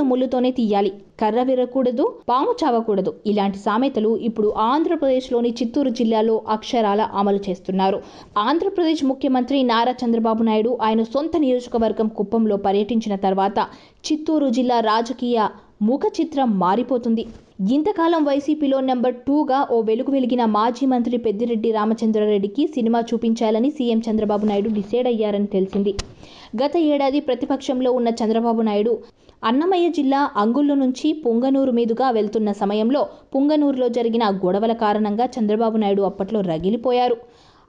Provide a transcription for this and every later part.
కాలుతోనే తీయాలి. కర్ర విరకూడదు పాము చావకూడదు. ఇలాంటి సామెతలు ఇప్పుడు ఆంధ్రప్రదేశ్లోని చిత్తూరు జిల్లాలో అక్షరాల అమలు చేస్తున్నారు. ఆంధ్రప్రదేశ్ ముఖ్యమంత్రి నారా చంద్రబాబు నాయుడు ఆయన సొంత నియోజకవర్గం కుప్పంలో పర్యటించిన తర్వాత చిత్తూరు జిల్లా రాజకీయ ముఖ చిత్రం మారిపోతుంది. ఇంతకాలం వైసీపీలో నెంబర్ టూగా ఓ వెలుగు వెలిగిన మాజీ మంత్రి పెద్దిరెడ్డి రామచంద్రారెడ్డికి సినిమా చూపించాలని సీఎం చంద్రబాబు నాయుడు డిసైడ్ అయ్యారని తెలిసింది. గత ఏడాది ప్రతిపక్షంలో ఉన్న చంద్రబాబు నాయుడు అన్నమయ్య జిల్లా అంగుళ్ళు నుంచి పుంగనూరు మీదుగా వెళ్తున్న సమయంలో పుంగనూరులో జరిగిన గొడవల కారణంగా చంద్రబాబు నాయుడు అప్పట్లో రగిలిపోయారు.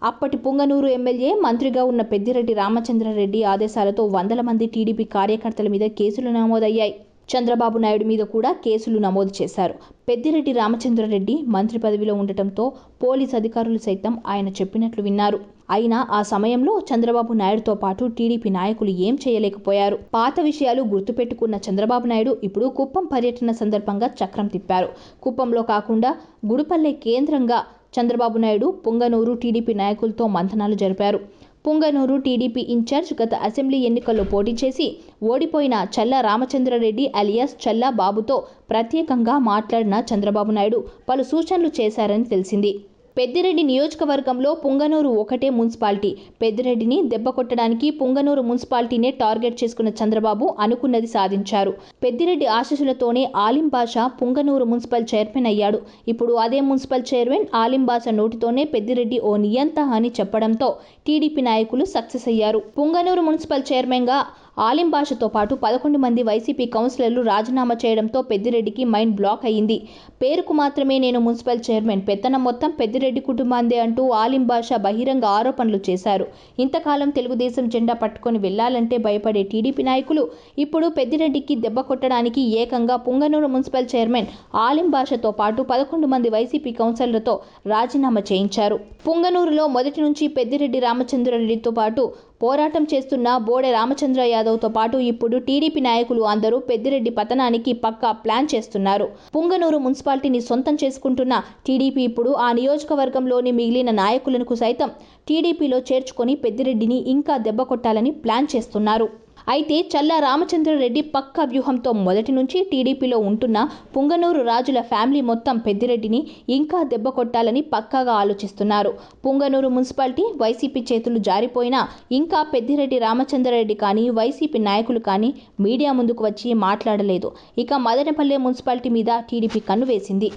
అప్పటి పుంగనూరు ఎమ్మెల్యే మంత్రిగా ఉన్న పెద్దిరెడ్డి రామచంద్రారెడ్డి ఆదేశాలతో వందల మంది టీడీపీ కార్యకర్తల మీద కేసులు నమోదయ్యాయి. చంద్రబాబు నాయుడు మీద కూడా కేసులు నమోదు చేశారు. పెద్దిరెడ్డి రామచంద్రారెడ్డి మంత్రి పదవిలో ఉండటంతో పోలీస్ అధికారులు సైతం ఆయన చెప్పినట్లు విన్నారు. అయినా ఆ సమయంలో చంద్రబాబు నాయుడుతో పాటు టీడీపీ నాయకులు ఏం చేయలేకపోయారు? పాత విషయాలు గుర్తుపెట్టుకున్న చంద్రబాబు నాయుడు ఇప్పుడు కుప్పం పర్యటన సందర్భంగా చక్రం తిప్పారు. కుప్పంలో కాకుండా గుడిపల్లె కేంద్రంగా చంద్రబాబు నాయుడు పొంగనూరు టీడీపీ నాయకులతో మంథనాలు జరిపారు. పుంగనూరు టీడీపీ ఇన్ఛార్జ్ గత అసెంబ్లీ ఎన్నికల్లో పోటీ చేసి ఓడిపోయిన చల్ల రామచంద్రారెడ్డి అలియాస్ చల్లా బాబుతో ప్రత్యేకంగా మాట్లాడిన చంద్రబాబు నాయుడు పలు సూచనలు చేశారని తెలిసింది. పెద్దిరెడ్డి నియోజకవర్గంలో పుంగనూరు ఒకటే మున్సిపాలిటీ. పెద్దిరెడ్డిని దెబ్బ కొట్టడానికి పుంగనూరు మున్సిపాలిటీనే టార్గెట్ చేసుకున్న చంద్రబాబు అనుకున్నది సాధించారు. పెద్దిరెడ్డి ఆశీస్సులతోనే ఆలిం బాషా పుంగనూరు మున్సిపల్ చైర్మన్ అయ్యాడు. ఇప్పుడు అదే మున్సిపల్ చైర్మన్ ఆలిం బాషా నోటితోనే పెద్దిరెడ్డి ఓ నియంత అని చెప్పడంతో టీడీపీ నాయకులు సక్సెస్ అయ్యారు. పుంగనూరు మున్సిపల్ చైర్మన్గా ఆలిం భాషతో పాటు పదకొండు మంది వైసీపీ కౌన్సిలర్లు రాజీనామా చేయడంతో పెద్దిరెడ్డికి మైండ్ బ్లాక్ అయ్యింది. పేరుకు మాత్రమే నేను మున్సిపల్ చైర్మన్. పెత్తనం మొత్తం పెద్దిరెడ్డి కుటుంబాందే అంటూ ఆలిం భాష బహిరంగ ఆరోపణలు చేశారు. ఇంతకాలం తెలుగుదేశం జెండా పట్టుకొని వెళ్ళాలంటే భయపడే టీడీపీ నాయకులు ఇప్పుడు పెద్దిరెడ్డికి దెబ్బ కొట్టడానికి ఏకంగా పుంగనూరు మున్సిపల్ చైర్మన్ ఆలిం భాషతో పాటు పదకొండు మంది వైసీపీ కౌన్సిలర్లతో రాజీనామా చేయించారు. పుంగనూరులో మొదటి నుంచి పెద్దిరెడ్డి రామచంద్రారెడ్డితో పాటు పోరాటం చేస్తున్న బోడె రామచంద్ర యాదవ్తో పాటు ఇప్పుడు టీడీపీ నాయకులు అందరూ పెద్దిరెడ్డి పతనానికి పక్కా ప్లాన్ చేస్తున్నారు. పుంగనూరు మున్సిపాలిటీని సొంతం చేసుకుంటున్న టీడీపీ ఇప్పుడు ఆ నియోజకవర్గంలోని మిగిలిన నాయకులకు సైతం టీడీపీలో చేర్చుకొని పెద్దిరెడ్డిని ఇంకా దెబ్బ కొట్టాలని ప్లాన్ చేస్తున్నారు. అయితే చల్లా రామచంద్రారెడ్డి పక్క వ్యూహంతో మొదటి నుంచి టీడీపీలో ఉంటున్న పుంగనూరు రాజుల ఫ్యామిలీ మొత్తం పెద్దిరెడ్డిని ఇంకా దెబ్బ కొట్టాలని పక్కాగా ఆలోచిస్తున్నారు. పుంగనూరు మున్సిపాలిటీ వైసీపీ చేతులు జారిపోయినా ఇంకా పెద్దిరెడ్డి రామచంద్రారెడ్డి కానీ వైసీపీ నాయకులు కానీ మీడియా ముందుకు వచ్చి మాట్లాడలేదు. ఇక మదనపల్లె మున్సిపాలిటీ మీద టీడీపీ కన్ను వేసింది.